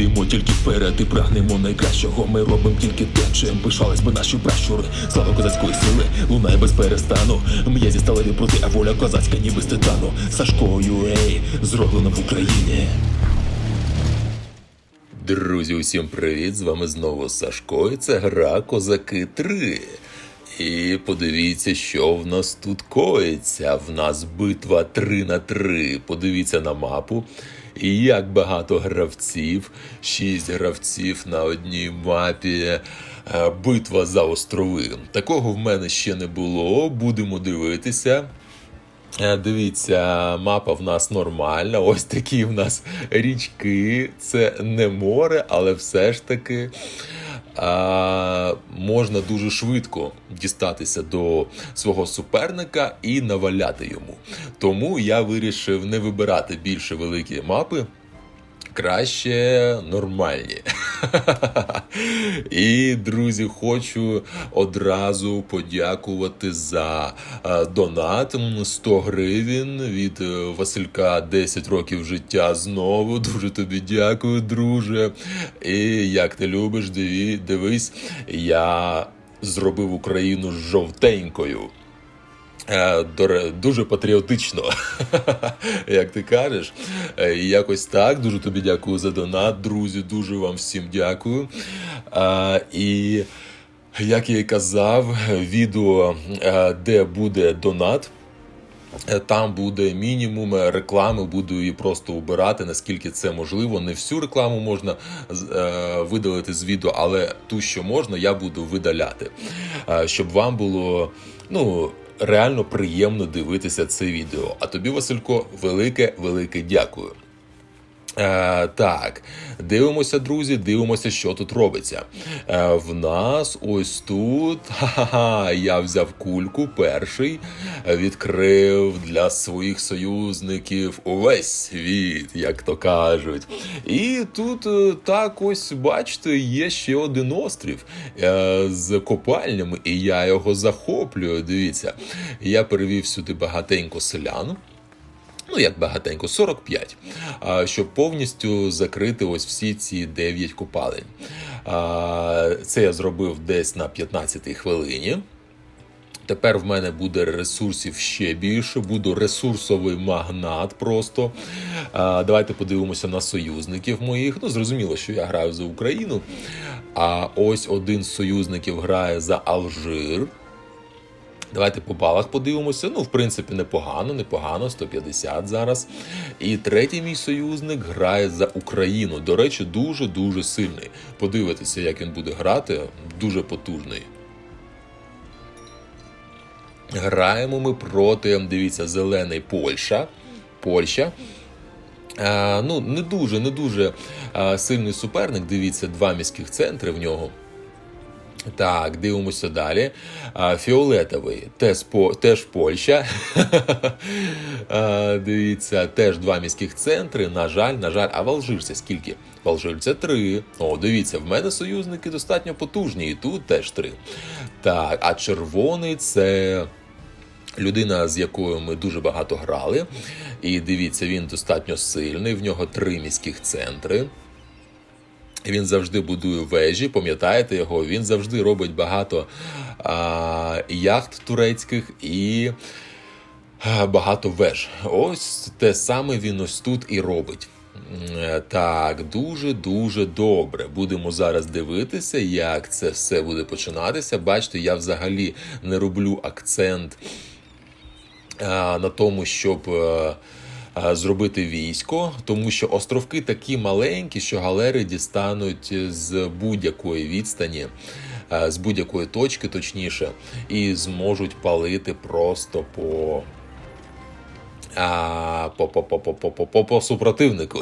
Йдемо тільки вперед і прагнемо найкращого. Ми робимо тільки те, чим пишались би наші пращури. Слава козацької сили, лунає без перестану. М'язі сталеві проти, а воля козацька, ніби з титану. Сашкою, ей, зроблено в Україні. Друзі, усім привіт! З вами знову Сашко, і це гра Козаки 3. І подивіться, що в нас тут коїться. В нас битва 3 на 3. Подивіться на мапу. І як багато гравців, 6 гравців на одній мапі. Е, Битва за острови. Такого в мене ще не було. Будемо дивитися. Е, Дивіться, мапа в нас нормальна. Ось такі в нас річки. Це не море, але все ж таки можна дуже швидко дістатися до свого суперника і наваляти йому. Тому я вирішив не вибирати більше великі мапи. Краще нормальні. І, друзі, хочу одразу подякувати за е, донат 100 гривень від е, Василька 10 років життя знову. Дуже тобі дякую, друже. І як ти любиш, дивись, я зробив Україну жовтенькою. Е, Дуже патріотично, як ти кажеш. Е, і Якось так. Дуже тобі дякую за донат, друзі. Дуже вам всім дякую. І як я і казав, відео, е, де буде донат. Там буде мінімум реклами, буду її просто убирати, наскільки це можливо. Не всю рекламу можна видалити з відео, але ту, що можна, я буду видаляти. Щоб вам було ну, реально приємно дивитися це відео. А тобі, Василько, велике, велике дякую. Е, так, дивимося, друзі, дивимося, що тут робиться. Е, в нас ось тут ха-ха-ха, я взяв кульку перший, відкрив для своїх союзників увесь світ, як то кажуть. І тут е, так ось, бачите, є ще один острів е, з копальнями, і я його захоплюю. Дивіться, я перевів сюди багатенько селян ну як багатенько, 45, а, щоб повністю закрити ось всі ці 9 копалень. А, Це я зробив десь на 15-й хвилині. Тепер в мене буде ресурсів ще більше, буду ресурсовий магнат просто. А, давайте подивимося на союзників моїх. Ну, зрозуміло, що я граю за Україну. А ось один з союзників грає за Алжир. Давайте по балах подивимося. Ну, в принципі, непогано, непогано, 150 зараз. І третій мій союзник грає за Україну. До речі, дуже-дуже сильний. Подивитися, як він буде грати, дуже потужний. Граємо ми проти, дивіться, зелений Польща. Польща. А, ну, не дуже, не дуже а, сильний суперник. Дивіться, два міських центри в нього. Так, дивимося далі. Фіолетовий теж, по, теж Польща. дивіться, теж два міських центри. На жаль, на жаль, а в Алжирці скільки? В Алжирці три. О, дивіться, в мене союзники достатньо потужні, і тут теж три. Так, а червоний це. Людина, з якою ми дуже багато грали, і дивіться, він достатньо сильний. В нього три міських центри. Він завжди будує вежі, пам'ятаєте його? Він завжди робить багато а, яхт турецьких і а, багато веж. Ось те саме він ось тут і робить. Так, дуже дуже добре. Будемо зараз дивитися, як це все буде починатися. Бачите, я взагалі не роблю акцент а, на тому, щоб. е, е, Зробити військо, тому що островки такі маленькі, що галери дістануть з будь-якої відстані, е, з будь-якої точки, точніше, і зможуть палити просто по, по, по, по, по, по, по, супротивнику.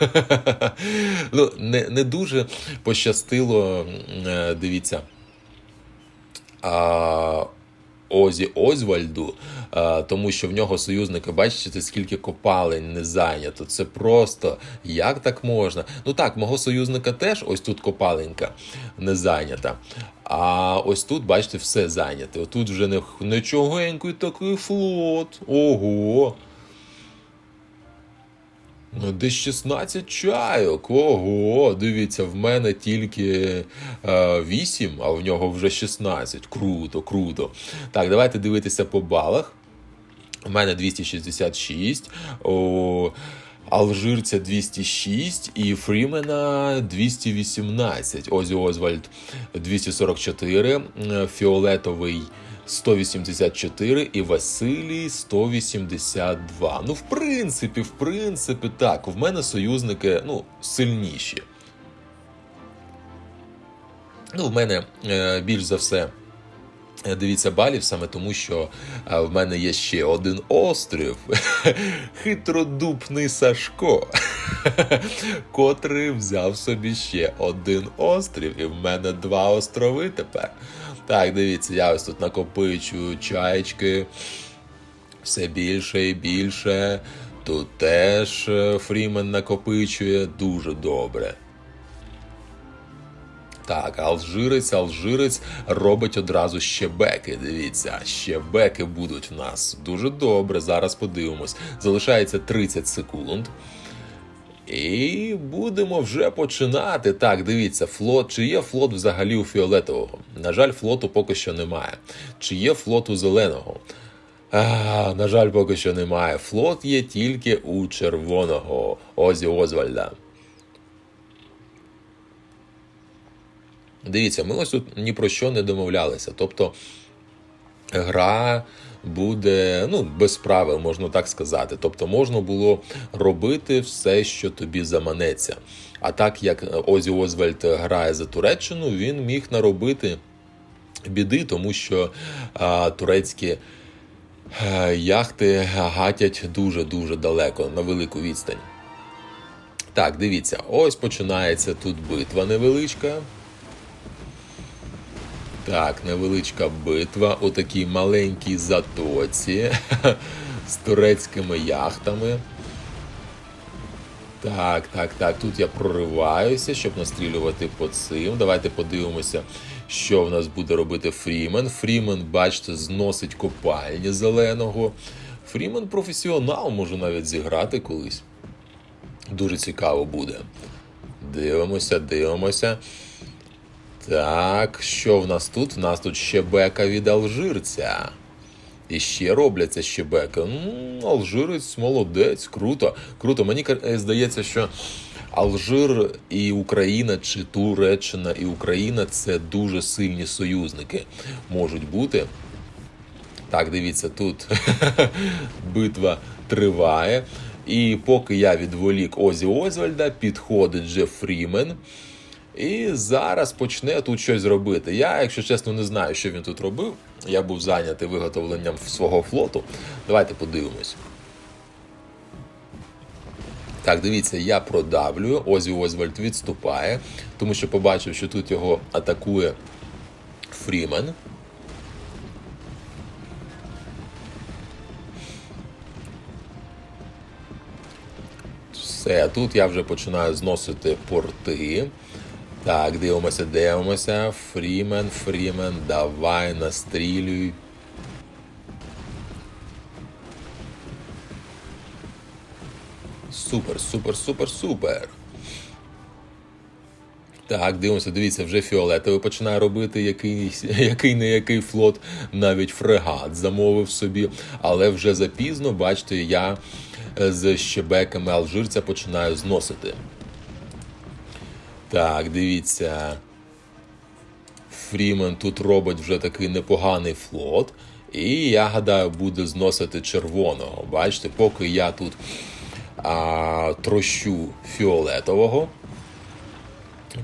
ну, не, не дуже пощастило, е, дивіться. А, Озі Озвальду, е, тому що в нього союзники, бачите, скільки копалень не зайнято. Це просто як так можна? Ну так, мого союзника теж ось тут копаленька не зайнята. А ось тут, бачите, все зайняте. Отут вже не, чогенький такий флот. Ого. Ну, Десь 16 чайок. Ого, дивіться, в мене тільки е, 8, а в нього вже 16. Круто, круто. Так, давайте дивитися по балах. У мене 266. У Алжирця 206 і Фрімена 218. Озі Озвальд 244. е, Фіолетовий 184 і Василій 182. Ну, в принципі, в принципі, так. В мене союзники ну, сильніші. Ну, в мене е, більш за все. е, Дивіться балів саме тому, що е, в мене є ще один острів, хитродупний Сашко, котрий взяв собі ще один острів, і в мене два острови тепер. Так, дивіться, я ось тут накопичую чаєчки все більше і більше. Тут теж е, Фрімен накопичує дуже добре. Так, алжирець, алжирець робить одразу щебеки. Дивіться, щебеки будуть в нас. Дуже добре. Зараз подивимось. Залишається 30 секунд. І будемо вже починати. Так, дивіться, флот. Чи є флот взагалі у фіолетового? На жаль, флоту поки що немає. Чи є флот у зеленого? А, на жаль, поки що немає. Флот є тільки у червоного Озі Озвальда. Дивіться, ми ось тут ні про що не домовлялися. Тобто гра буде ну, без правил, можна так сказати. Тобто можна було робити все, що тобі заманеться. А так як Озі Озвальд грає за Туреччину, він міг наробити біди, тому що а, турецькі яхти гатять дуже-дуже далеко на велику відстань. Так, дивіться, ось починається тут битва невеличка. Так, невеличка битва у такій маленькій затоці з турецькими яхтами. Так, так, так. Тут я прориваюся, щоб настрілювати по цим. Давайте подивимося, що в нас буде робити Фрімен. Фрімен, бачите, зносить копальні зеленого. Фрімен професіонал може навіть зіграти колись. Дуже цікаво буде. Дивимося, дивимося. Так, що в нас тут? В нас тут щебека від алжирця. І ще робляться щебека. Ну, алжирець молодець, круто. Круто. Мені здається, що Алжир і Україна, чи Туреччина і Україна це дуже сильні союзники можуть бути. Так, дивіться, тут битва триває. І поки я відволік Озі Озвальда, підходить Джеф Фрімен. І зараз почне тут щось робити. Я, якщо чесно, не знаю, що він тут робив. Я був зайнятий виготовленням свого флоту. Давайте подивимось. Так, дивіться, я продавлюю. Озі Озвальд відступає, тому що побачив, що тут його атакує Фрімен. Все, тут я вже починаю зносити порти. Так, дивимося, дивимося. Фрімен, Фрімен, давай, настрілюй. Супер, супер, супер, супер. Так, дивимося, дивіться, вже фіолетовий починає робити якийсь, який не який флот, навіть фрегат замовив собі, але вже запізно, бачите, я е, з щебеками алжирця починаю зносити. Так, дивіться. Фрімен тут робить вже такий непоганий флот. І я гадаю, буде зносити червоного. Бачите, поки я тут а, трощу фіолетового.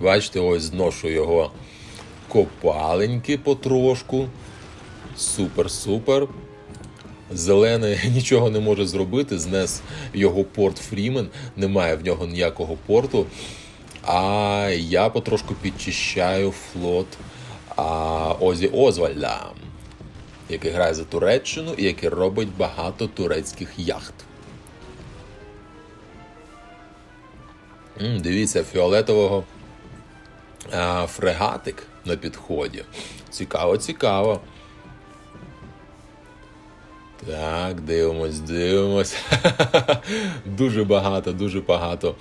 Бачите, ось зношу його копаленьки потрошку. Супер-супер. Зелений нічого не може зробити, знес його порт Фрімен, немає в нього ніякого порту. А я потрошку підчищаю флот а, Озі Озвальда, який грає за Туреччину і який робить багато турецьких яхт. М, дивіться, фіолетового а, фрегатик на підході. Цікаво, цікаво. Так, дивимось, дивимось. Дуже багато, дуже багато.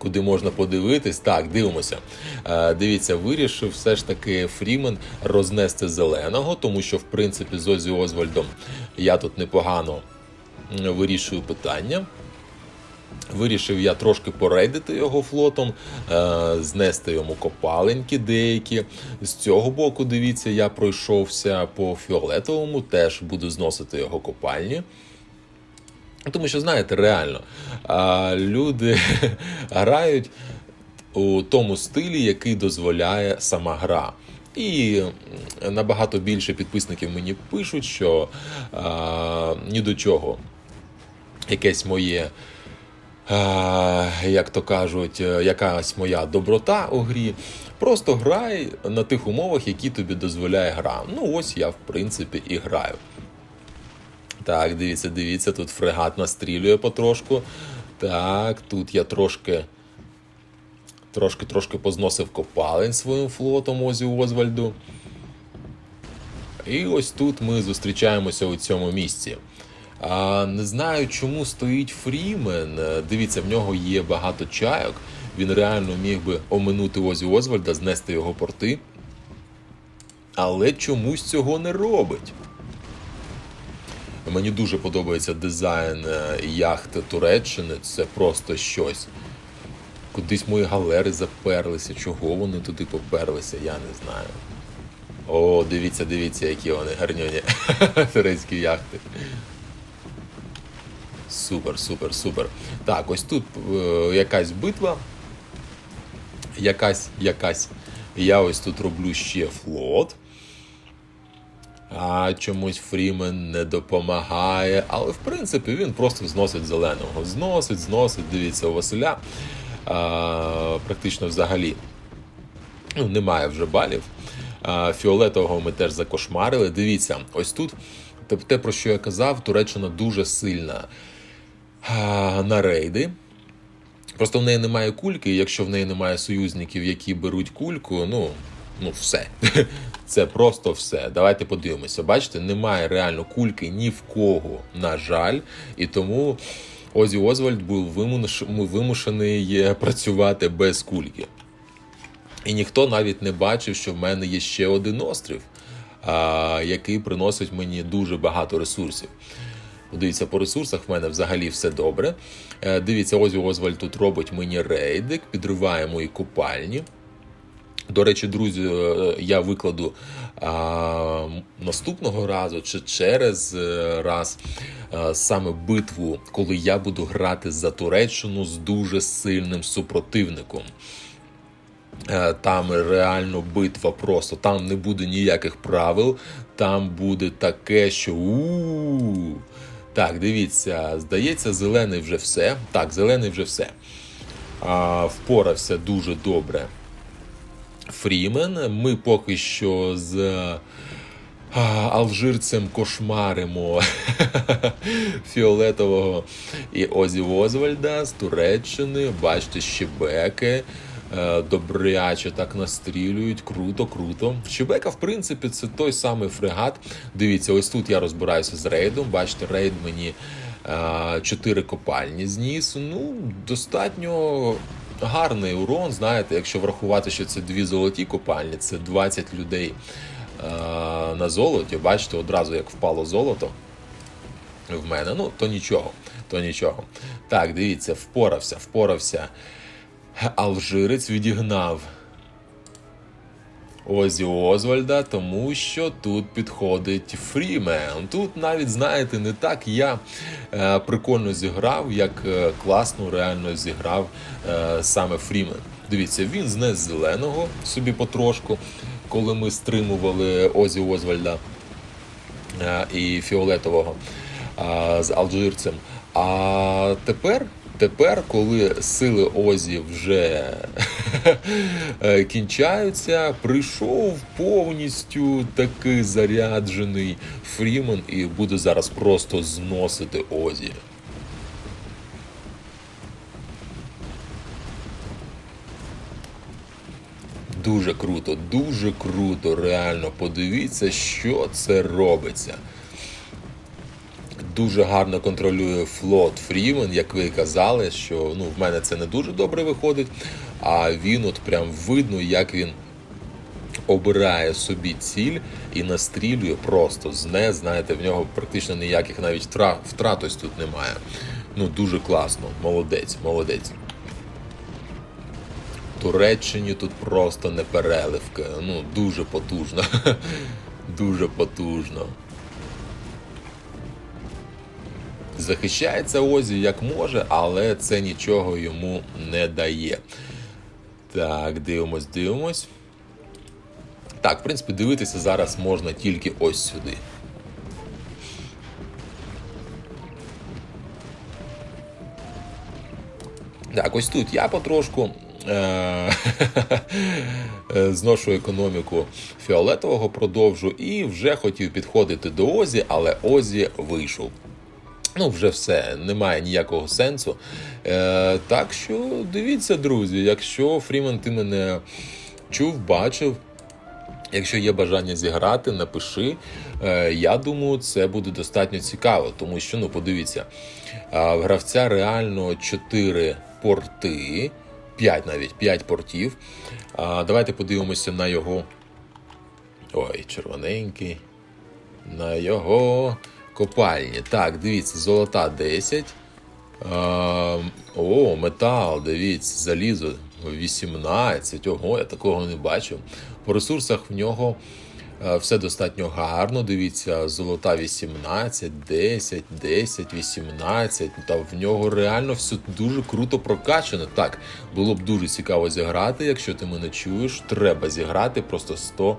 Куди можна подивитись? Так, дивимося. Е, дивіться, вирішив все ж таки Фрімен рознести зеленого, тому що, в принципі, з Озі Озвальдом я тут непогано вирішую питання. Вирішив я трошки порейдити його флотом, е, знести йому копаленьки деякі. З цього боку, дивіться, я пройшовся по фіолетовому, теж буду зносити його копальні. Тому що, знаєте, реально, люди грають у тому стилі, який дозволяє сама гра. І набагато більше підписників мені пишуть, що а, ні до чого якесь моє, а, як то кажуть, е, якась моя доброта у грі. Просто грай на тих умовах, які тобі дозволяє гра. Ну, ось я, в принципі, і граю. Так, дивіться, дивіться, тут фрегат настрілює потрошку. Так, тут я трошки. Трошки трошки позносив копалень своїм флотом Озі Озвальду. І ось тут ми зустрічаємося у цьому місці. А, не знаю, чому стоїть Фрімен. Дивіться, в нього є багато чайок. Він реально міг би оминути Озі Озвальда, знести його порти. Але чомусь цього не робить. Мені дуже подобається дизайн е, яхти Туреччини. Це просто щось. Кудись мої галери заперлися. Чого вони туди поперлися, я не знаю. О, дивіться, дивіться, які вони гарнюні. Турецькі яхти. Супер, супер, супер. Так, ось тут е, якась битва. Якась, якась. Я ось тут роблю ще флот. А чомусь Фрімен не допомагає. Але в принципі він просто зносить зеленого. Зносить, зносить, дивіться, у Василя. А, практично взагалі ну, немає вже балів. А, Фіолетового ми теж закошмарили. Дивіться, ось тут те- про що я казав, Туреччина дуже сильна а, на рейди. Просто в неї немає кульки, і якщо в неї немає союзників, які беруть кульку, ну, ну все. Це просто все. Давайте подивимося. Бачите, немає реально кульки ні в кого, на жаль. І тому Озі Озвальд був вимуш- вимушений працювати без кульки. І ніхто навіть не бачив, що в мене є ще один острів, а, який приносить мені дуже багато ресурсів. Дивіться, по ресурсах в мене взагалі все добре. Е, Дивіться, Озі Озвальд тут робить мені рейдик, підриває мої купальні. До речі, друзі, е, я викладу а, наступного разу чи через е, раз а, саме битву, коли я буду грати за Туреччину з дуже сильним супротивником. Е, Там реально битва просто, там не буде ніяких правил, там буде таке, що у Так, дивіться, здається, зелений вже все. Так, зелений вже все. А, Впорався дуже добре. Фрімен. Ми поки що з алжирцем кошмаримо Фіолетового і Озі Озвальда з Туреччини. Бачите, щебеки. е, Добряче так настрілюють, круто, круто. Щебека, в принципі, це той самий фрегат. Дивіться, ось тут я розбираюся з рейдом. Бачите, рейд мені е, чотири копальні зніс. Ну, достатньо гарний урон. Знаєте, якщо врахувати, що це дві золоті копальні, це 20 людей е, на золоті. Бачите, одразу як впало золото в мене. Ну, то нічого, то нічого. Так, дивіться, впорався, впорався. Алжирець відігнав Озі Озвальда, тому що тут підходить Фрімен. Тут навіть, знаєте, не так я е, прикольно зіграв, як е, класно реально зіграв е, саме Фрімен. Дивіться, він знес зеленого собі потрошку, коли ми стримували Озі Озвальда е, і Фіолетового е, з алжирцем. А тепер, тепер, коли сили Озі вже кінчаються, прийшов повністю такий заряджений Фрімен і буде зараз просто зносити Озі. Дуже круто, дуже круто, реально. Подивіться, що це робиться. Дуже гарно контролює флот Фрімен, як ви казали, що ну, в мене це не дуже добре виходить. А він от прям видно, як він обирає собі ціль і настрілює просто з не, знаєте, в нього практично ніяких навіть втра- втрат ось тут немає. Ну, дуже класно. Молодець, молодець. Туреччині тут просто не переливка. Ну, дуже потужно. Дуже потужно. Захищається Озі як може, але це нічого йому не дає. Так, дивимось, дивимось. Так, в принципі, дивитися зараз можна тільки ось сюди. Так, ось тут я потрошку е- зношу економіку фіолетового продовжу і вже хотів підходити до Озі, але Озі вийшов. Ну, вже все, немає ніякого сенсу. Е, так що дивіться, друзі, якщо Фрімен ти мене чув, бачив. Якщо є бажання зіграти, напиши. Е, Я думаю, це буде достатньо цікаво, тому що ну подивіться, а, в гравця реально 4 порти, 5 навіть 5 портів. Давайте подивимося на його. Ой, червоненький. На його копальні. Так, дивіться, золота 10. О, метал, дивіться, залізо 18. Ого, я такого не бачив. По ресурсах в нього е, все достатньо гарно. Дивіться, золота 18, 10, 10, 18. Та в нього реально все дуже круто прокачано. Так, було б дуже цікаво зіграти. Якщо ти мене чуєш, треба зіграти просто 100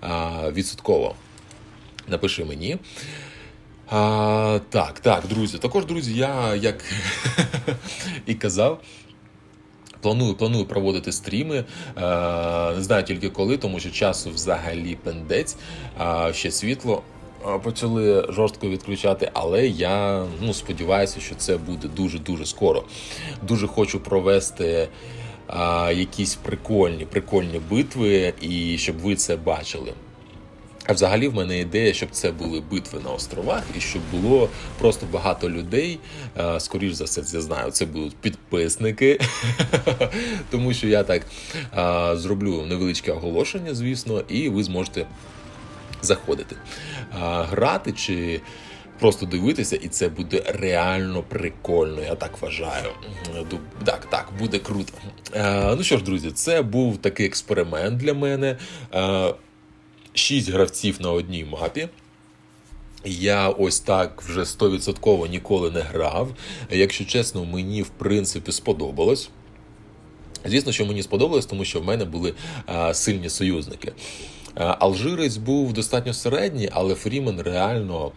а, відсотково. Напиши мені. А, так, так, друзі. Також, друзі, я як і казав. Планую, планую проводити стріми. Е, не знаю тільки коли, тому що часу взагалі пендець. Ще світло почали жорстко відключати, але я ну, сподіваюся, що це буде дуже дуже скоро. Дуже хочу провести якісь прикольні, прикольні битви, і щоб ви це бачили. А взагалі в мене ідея, щоб це були битви на островах, і щоб було просто багато людей. Е, Скоріш за все, це знаю. Це будуть підписники, тому що я так е, зроблю невеличке оголошення, звісно, і ви зможете заходити, Е, грати чи. Просто дивитися, і це буде реально прикольно. Я так вважаю. Так, так, буде круто. Ну що ж, друзі, це був такий експеримент для мене. Е, шість гравців на одній мапі. Я ось так вже 100% ніколи не грав. Якщо чесно, мені в принципі сподобалось. Звісно, що мені сподобалось, тому що в мене були а, сильні союзники. А, Алжирець був достатньо середній, але Фрімен реально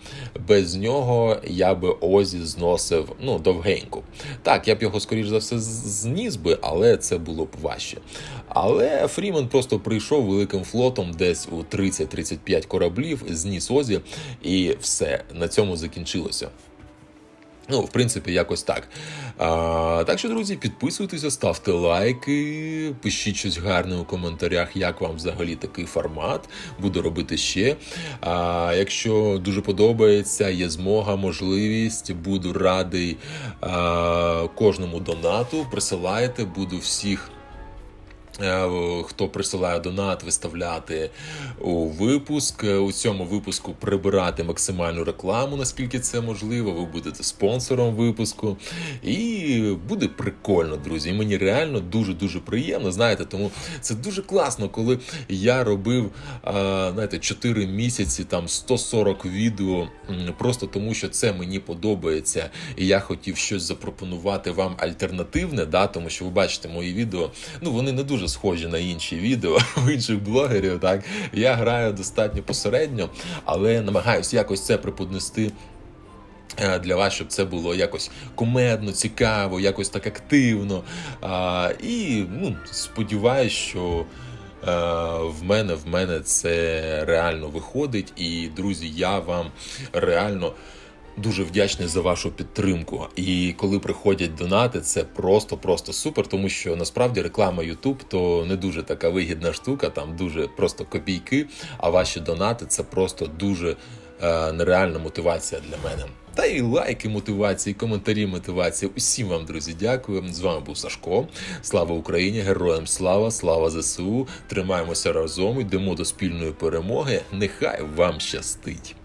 без нього я би Озі зносив ну, довгенько. Так, я б його, скоріш за все, зніс би, але це було б важче. Але Фрімен просто прийшов великим флотом десь у 30-35 кораблів, зніс Озі, і все, на цьому закінчилося. Ну, в принципі, якось так. А, так що, друзі, підписуйтеся, ставте лайки, пишіть щось гарне у коментарях, як вам взагалі такий формат. Буду робити ще. А, якщо дуже подобається, є змога, можливість, буду радий а, кожному донату. Присилайте, буду всіх. Е, Хто присилає донат, виставляти у випуск. Е, У цьому випуску прибирати максимальну рекламу, наскільки це можливо. Ви будете спонсором випуску. І буде прикольно, друзі. І мені реально дуже дуже приємно. Знаєте, тому це дуже класно, коли я робив знаєте, 4 місяці, там 140 відео, просто тому що це мені подобається, і я хотів щось запропонувати вам альтернативне, да, тому що ви бачите мої відео, ну вони не дуже схожі на інші відео у інших блогерів. Так я граю достатньо посередньо, але намагаюся якось це преподнести. е, Для вас, щоб це було якось кумедно, цікаво, якось так активно. А, і ну, сподіваюсь, що е, в мене в мене це реально виходить. І, друзі, я вам реально. Дуже вдячний за вашу підтримку. І коли приходять донати, це просто-просто супер, тому що насправді реклама YouTube то не дуже така вигідна штука, там дуже просто копійки. А ваші донати це просто дуже е, нереальна мотивація для мене. Та і лайки мотивації, коментарі мотивації. Усім вам, друзі, дякую. З вами був Сашко. Слава Україні! Героям слава, слава ЗСУ. Тримаємося разом, йдемо до спільної перемоги. Нехай вам щастить.